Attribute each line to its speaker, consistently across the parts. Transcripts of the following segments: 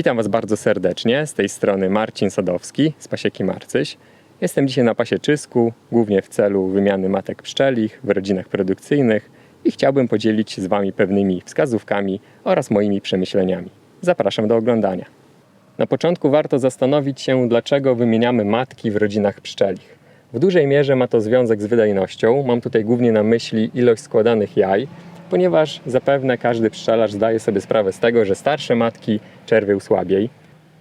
Speaker 1: Witam Was bardzo serdecznie. Z tej strony Marcin Sadowski z Pasieki Marcyś. Jestem dzisiaj na pasieczysku, głównie w celu wymiany matek pszczelich w rodzinach produkcyjnych i chciałbym podzielić się z Wami pewnymi wskazówkami oraz moimi przemyśleniami. Zapraszam do oglądania. Na początku warto zastanowić się, dlaczego wymieniamy matki w rodzinach pszczelich. W dużej mierze ma to związek z wydajnością. Mam tutaj głównie na myśli ilość składanych jaj, ponieważ zapewne każdy pszczelarz zdaje sobie sprawę z tego, że starsze matki czerwią słabiej.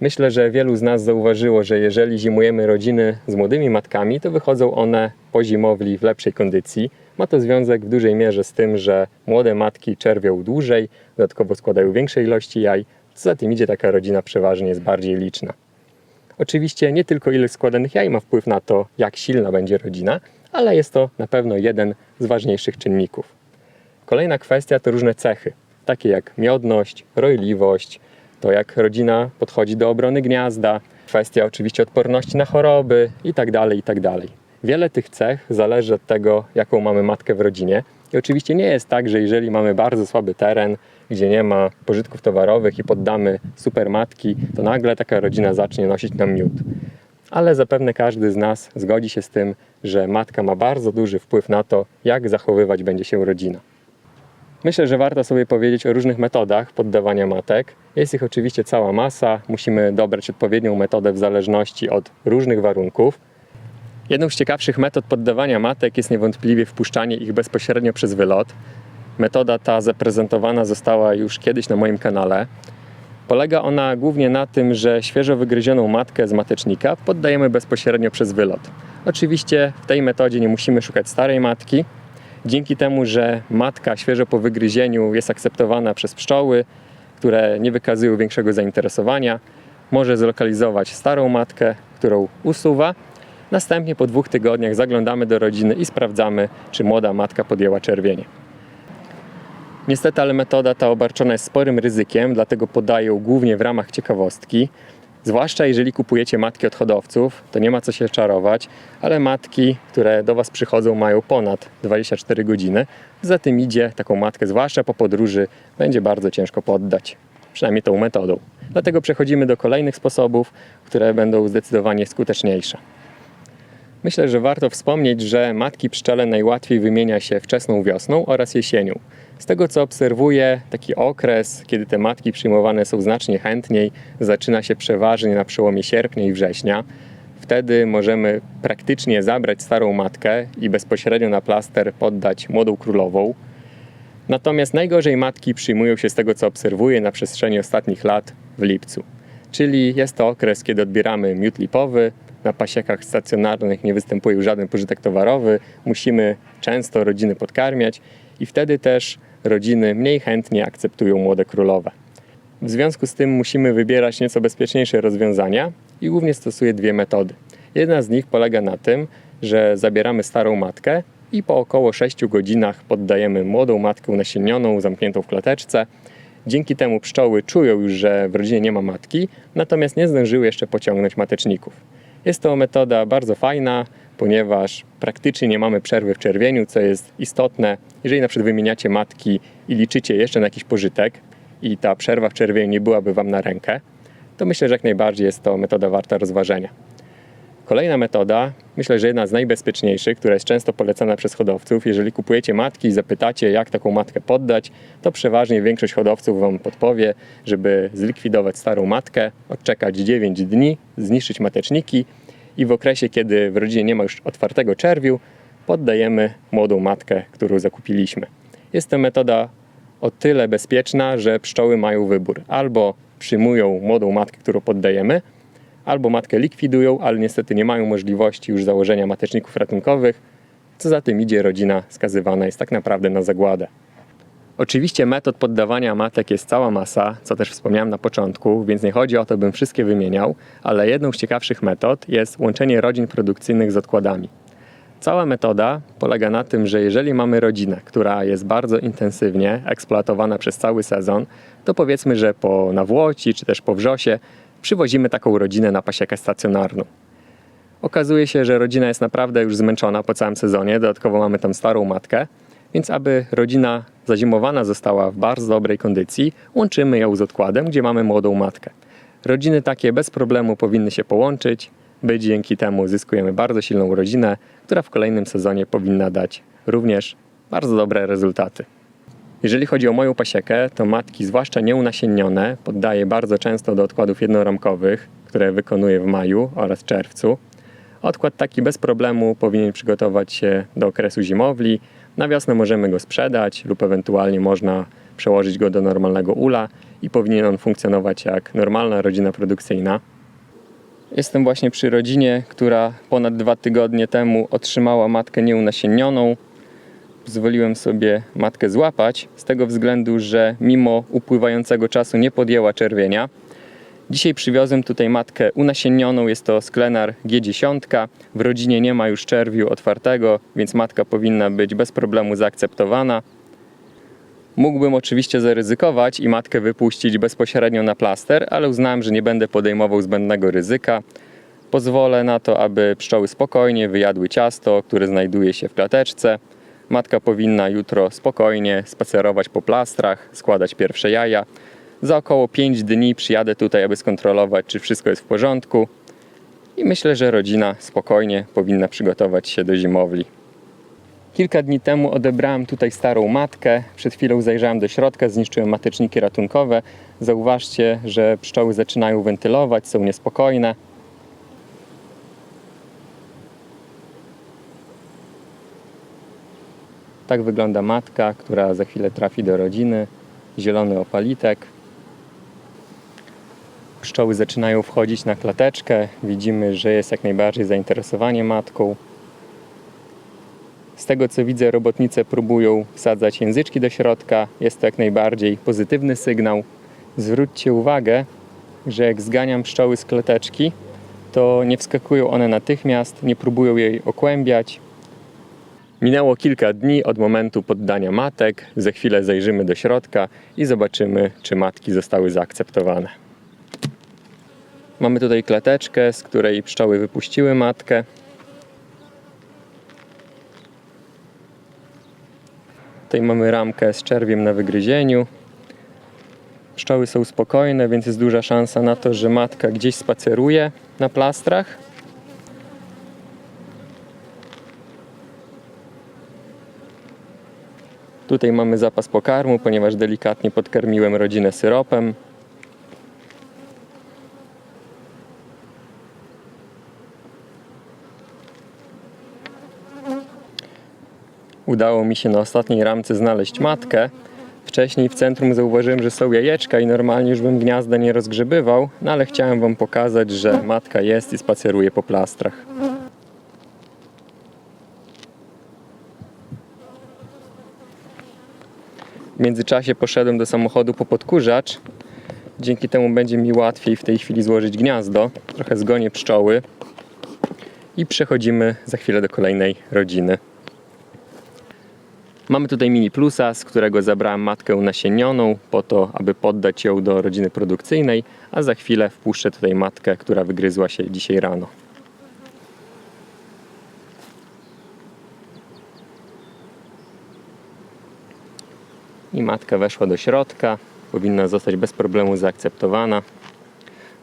Speaker 1: Myślę, że wielu z nas zauważyło, że jeżeli zimujemy rodziny z młodymi matkami, to wychodzą one po zimowli w lepszej kondycji. Ma to związek w dużej mierze z tym, że młode matki czerwią dłużej, dodatkowo składają większe ilości jaj, co za tym idzie taka rodzina przeważnie jest bardziej liczna. Oczywiście nie tylko ilość składanych jaj ma wpływ na to, jak silna będzie rodzina, ale jest to na pewno jeden z ważniejszych czynników. Kolejna kwestia to różne cechy, takie jak miodność, rojliwość, to jak rodzina podchodzi do obrony gniazda, kwestia oczywiście odporności na choroby itd. itd. Wiele tych cech zależy od tego, jaką mamy matkę w rodzinie. I oczywiście nie jest tak, że jeżeli mamy bardzo słaby teren, gdzie nie ma pożytków towarowych i poddamy super matki, to nagle taka rodzina zacznie nosić nam miód. Ale zapewne każdy z nas zgodzi się z tym, że matka ma bardzo duży wpływ na to, jak zachowywać będzie się rodzina. Myślę, że warto sobie powiedzieć o różnych metodach poddawania matek. Jest ich oczywiście cała masa. Musimy dobrać odpowiednią metodę w zależności od różnych warunków. Jedną z ciekawszych metod poddawania matek jest niewątpliwie wpuszczanie ich bezpośrednio przez wylot. Metoda ta zaprezentowana została już kiedyś na moim kanale. Polega ona głównie na tym, że świeżo wygryzioną matkę z matecznika poddajemy bezpośrednio przez wylot. Oczywiście w tej metodzie nie musimy szukać starej matki, Dzięki temu, że matka świeżo po wygryzieniu jest akceptowana przez pszczoły, które nie wykazują większego zainteresowania, może zlokalizować starą matkę, którą usuwa. Następnie po dwóch tygodniach zaglądamy do rodziny i sprawdzamy, czy młoda matka podjęła czerwienie. Niestety, ale metoda ta obarczona jest sporym ryzykiem, dlatego podaję głównie w ramach ciekawostki. Zwłaszcza jeżeli kupujecie matki od hodowców, to nie ma co się czarować, ale matki, które do Was przychodzą, mają ponad 24 godziny. Za tym idzie taką matkę, zwłaszcza po podróży, będzie bardzo ciężko poddać, przynajmniej tą metodą. Dlatego przechodzimy do kolejnych sposobów, które będą zdecydowanie skuteczniejsze. Myślę, że warto wspomnieć, że matki pszczele najłatwiej wymienia się wczesną wiosną oraz jesienią. Z tego co obserwuję, taki okres, kiedy te matki przyjmowane są znacznie chętniej, zaczyna się przeważnie na przełomie sierpnia i września. Wtedy możemy praktycznie zabrać starą matkę i bezpośrednio na plaster poddać młodą królową. Natomiast najgorzej matki przyjmują się z tego co obserwuję na przestrzeni ostatnich lat w lipcu. Czyli jest to okres, kiedy odbieramy miód lipowy, na pasiekach stacjonarnych nie występuje żaden pożytek towarowy, musimy często rodziny podkarmiać i wtedy też rodziny mniej chętnie akceptują młode królowe. W związku z tym musimy wybierać nieco bezpieczniejsze rozwiązania i głównie stosuję dwie metody. Jedna z nich polega na tym, że zabieramy starą matkę i po około 6 godzinach poddajemy młodą matkę nasienioną, zamkniętą w klateczce. Dzięki temu pszczoły czują już, że w rodzinie nie ma matki, natomiast nie zdążyły jeszcze pociągnąć mateczników. Jest to metoda bardzo fajna, ponieważ praktycznie nie mamy przerwy w czerwieniu, co jest istotne. Jeżeli na przykład wymieniacie matki i liczycie jeszcze na jakiś pożytek i ta przerwa w czerwieniu nie byłaby Wam na rękę, to myślę, że jak najbardziej jest to metoda warta rozważenia. Kolejna metoda, myślę, że jedna z najbezpieczniejszych, która jest często polecana przez hodowców, jeżeli kupujecie matki i zapytacie, jak taką matkę poddać, to przeważnie większość hodowców Wam podpowie, żeby zlikwidować starą matkę, odczekać 9 dni, zniszczyć mateczniki i w okresie, kiedy w rodzinie nie ma już otwartego czerwiu, poddajemy młodą matkę, którą zakupiliśmy. Jest to metoda o tyle bezpieczna, że pszczoły mają wybór. Albo przyjmują młodą matkę, którą poddajemy, albo matkę likwidują, ale niestety nie mają możliwości już założenia mateczników ratunkowych. Co za tym idzie, rodzina skazywana jest tak naprawdę na zagładę. Oczywiście metod poddawania matek jest cała masa, co też wspomniałem na początku, więc nie chodzi o to, bym wszystkie wymieniał, ale jedną z ciekawszych metod jest łączenie rodzin produkcyjnych z odkładami. Cała metoda polega na tym, że jeżeli mamy rodzinę, która jest bardzo intensywnie eksploatowana przez cały sezon, to powiedzmy, że po nawłoci czy też po wrzosie przywozimy taką rodzinę na pasiekę stacjonarną. Okazuje się, że rodzina jest naprawdę już zmęczona po całym sezonie, dodatkowo mamy tam starą matkę, więc aby rodzina zazimowana została w bardzo dobrej kondycji, łączymy ją z odkładem, gdzie mamy młodą matkę. Rodziny takie bez problemu powinny się połączyć, by dzięki temu zyskujemy bardzo silną rodzinę, która w kolejnym sezonie powinna dać również bardzo dobre rezultaty. Jeżeli chodzi o moją pasiekę, to matki, zwłaszcza nieunasiennione, poddaję bardzo często do odkładów jednoramkowych, które wykonuję w maju oraz czerwcu. Odkład taki bez problemu powinien przygotować się do okresu zimowli. Na wiosnę możemy go sprzedać lub ewentualnie można przełożyć go do normalnego ula i powinien on funkcjonować jak normalna rodzina produkcyjna. Jestem właśnie przy rodzinie, która ponad dwa tygodnie temu otrzymała matkę nieunasiennioną. Pozwoliłem sobie matkę złapać z tego względu, że mimo upływającego czasu nie podjęła czerwienia. Dzisiaj przywiozłem tutaj matkę unasiennioną, jest to sklenar G10. W rodzinie nie ma już czerwiu otwartego, więc matka powinna być bez problemu zaakceptowana. Mógłbym oczywiście zaryzykować i matkę wypuścić bezpośrednio na plaster, ale uznałem, że nie będę podejmował zbędnego ryzyka. Pozwolę na to, aby pszczoły spokojnie wyjadły ciasto, które znajduje się w klateczce. Matka powinna jutro spokojnie spacerować po plastrach, składać pierwsze jaja. Za około 5 dni przyjadę tutaj, aby skontrolować, czy wszystko jest w porządku. I myślę, że rodzina spokojnie powinna przygotować się do zimowli. Kilka dni temu odebrałem tutaj starą matkę. Przed chwilą zajrzałem do środka, zniszczyłem mateczniki ratunkowe. Zauważcie, że pszczoły zaczynają wentylować, są niespokojne. Tak wygląda matka, która za chwilę trafi do rodziny. Zielony opalitek. Pszczoły zaczynają wchodzić na klateczkę. Widzimy, że jest jak najbardziej zainteresowanie matką. Z tego co widzę, robotnice próbują wsadzać języczki do środka. Jest to jak najbardziej pozytywny sygnał. Zwróćcie uwagę, że jak zganiam pszczoły z klateczki, to nie wskakują one natychmiast, nie próbują jej okłębiać. Minęło kilka dni od momentu poddania matek. Za chwilę zajrzymy do środka i zobaczymy, czy matki zostały zaakceptowane. Mamy tutaj klateczkę, z której pszczoły wypuściły matkę. Tutaj mamy ramkę z czerwiem na wygryzieniu. Pszczoły są spokojne, więc jest duża szansa na to, że matka gdzieś spaceruje na plastrach. Tutaj mamy zapas pokarmu, ponieważ delikatnie podkarmiłem rodzinę syropem. Udało mi się na ostatniej ramce znaleźć matkę. Wcześniej w centrum zauważyłem, że są jajeczka i normalnie już bym gniazda nie rozgrzebywał, no ale chciałem Wam pokazać, że matka jest i spaceruje po plastrach. W międzyczasie poszedłem do samochodu po podkurzacz. Dzięki temu będzie mi łatwiej w tej chwili złożyć gniazdo. Trochę zgonię pszczoły i przechodzimy za chwilę do kolejnej rodziny. Mamy tutaj mini plusa, z którego zabrałem matkę unasiennioną po to, aby poddać ją do rodziny produkcyjnej, a za chwilę wpuszczę tutaj matkę, która wygryzła się dzisiaj rano. I matka weszła do środka, powinna zostać bez problemu zaakceptowana.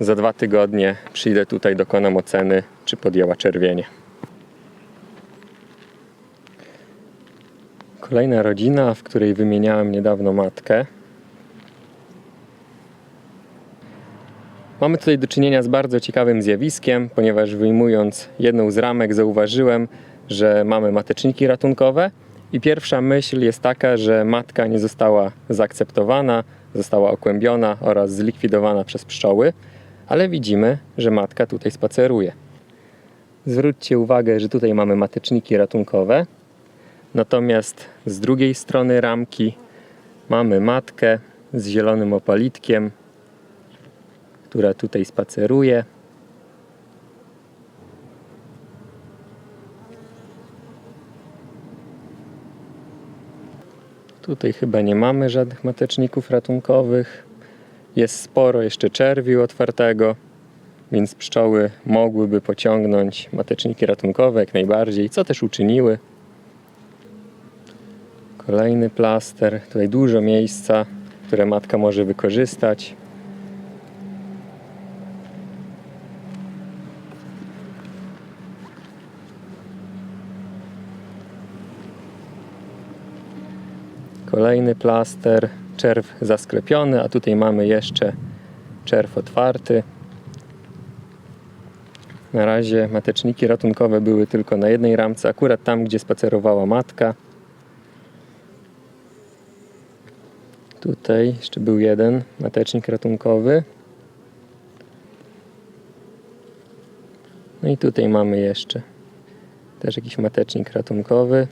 Speaker 1: Za dwa tygodnie przyjdę tutaj, dokonam oceny, czy podjęła czerwienie. Kolejna rodzina, w której wymieniałem niedawno matkę. Mamy tutaj do czynienia z bardzo ciekawym zjawiskiem, ponieważ wyjmując jedną z ramek zauważyłem, że mamy mateczniki ratunkowe i pierwsza myśl jest taka, że matka nie została zaakceptowana, została okłębiona oraz zlikwidowana przez pszczoły, ale widzimy, że matka tutaj spaceruje. Zwróćcie uwagę, że tutaj mamy mateczniki ratunkowe, Natomiast z drugiej strony ramki mamy matkę z zielonym opalitkiem, która tutaj spaceruje. Tutaj chyba nie mamy żadnych mateczników ratunkowych. Jest sporo jeszcze czerwiu otwartego, więc pszczoły mogłyby pociągnąć mateczniki ratunkowe jak najbardziej, co też uczyniły. Kolejny plaster. Tutaj dużo miejsca, które matka może wykorzystać. Kolejny plaster, czerw zasklepiony, a tutaj mamy jeszcze czerw otwarty. Na razie mateczniki ratunkowe były tylko na jednej ramce, akurat tam, gdzie spacerowała matka. Tutaj jeszcze był jeden matecznik ratunkowy. No i tutaj mamy jeszcze też jakiś matecznik ratunkowy.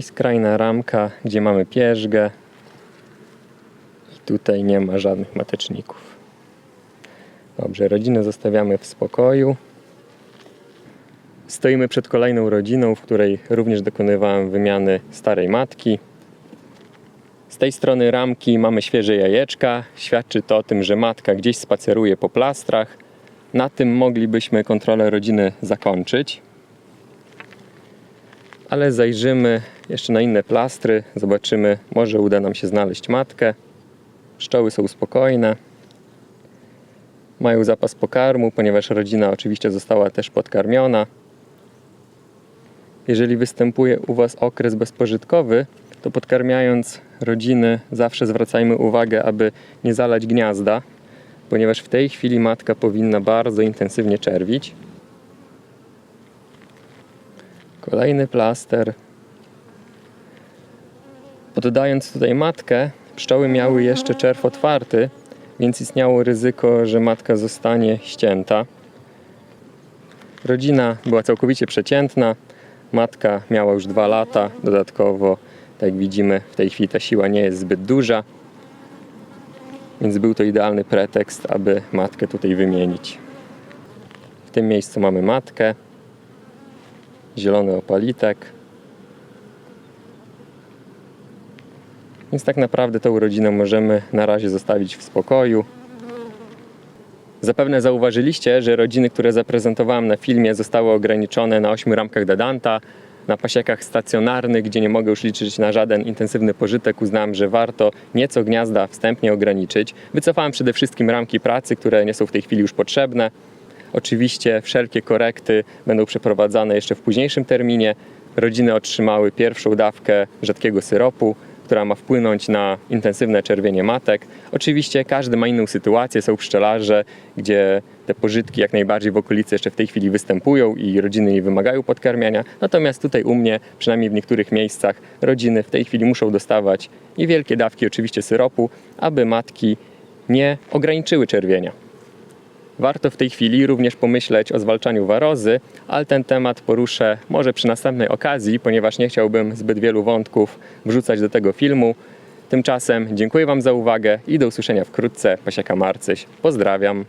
Speaker 1: I skrajna ramka, gdzie mamy pierzgę. I tutaj nie ma żadnych mateczników. Dobrze, rodzinę zostawiamy w spokoju. Stoimy przed kolejną rodziną, w której również dokonywałem wymiany starej matki. Z tej strony ramki mamy świeże jajeczka. Świadczy to o tym, że matka gdzieś spaceruje po plastrach. Na tym moglibyśmy kontrolę rodziny zakończyć. Ale zajrzymy jeszcze na inne plastry. Zobaczymy, może uda nam się znaleźć matkę. Pszczoły są spokojne. Mają zapas pokarmu, ponieważ rodzina oczywiście została też podkarmiona. Jeżeli występuje u Was okres bezpożytkowy, to podkarmiając rodziny zawsze zwracajmy uwagę, aby nie zalać gniazda, ponieważ w tej chwili matka powinna bardzo intensywnie czerwić. Kolejny plaster. Poddając tutaj matkę, pszczoły miały jeszcze czerw otwarty, więc istniało ryzyko, że matka zostanie ścięta. Rodzina była całkowicie przeciętna. Matka miała już dwa lata. Dodatkowo, tak jak widzimy, w tej chwili ta siła nie jest zbyt duża. Więc był to idealny pretekst, aby matkę tutaj wymienić. W tym miejscu mamy matkę. Zielony opalitek. Więc tak naprawdę tą rodzinę możemy na razie zostawić w spokoju. Zapewne zauważyliście, że rodziny, które zaprezentowałem na filmie, zostały ograniczone na 8 ramkach Dadanta. Na pasiekach stacjonarnych, gdzie nie mogę już liczyć na żaden intensywny pożytek, uznałem, że warto nieco gniazda wstępnie ograniczyć. Wycofałem przede wszystkim ramki pracy, które nie są w tej chwili już potrzebne. Oczywiście wszelkie korekty będą przeprowadzane jeszcze w późniejszym terminie. Rodziny otrzymały pierwszą dawkę rzadkiego syropu, która ma wpłynąć na intensywne czerwienie matek. Oczywiście każdy ma inną sytuację, są pszczelarze, gdzie te pożytki jak najbardziej w okolicy jeszcze w tej chwili występują i rodziny nie wymagają podkarmiania. Natomiast tutaj u mnie, przynajmniej w niektórych miejscach, rodziny w tej chwili muszą dostawać niewielkie dawki oczywiście syropu, aby matki nie ograniczyły czerwienia. Warto w tej chwili również pomyśleć o zwalczaniu warozy, ale ten temat poruszę może przy następnej okazji, ponieważ nie chciałbym zbyt wielu wątków wrzucać do tego filmu. Tymczasem dziękuję Wam za uwagę i do usłyszenia wkrótce. Pasieka Marcyś. Pozdrawiam.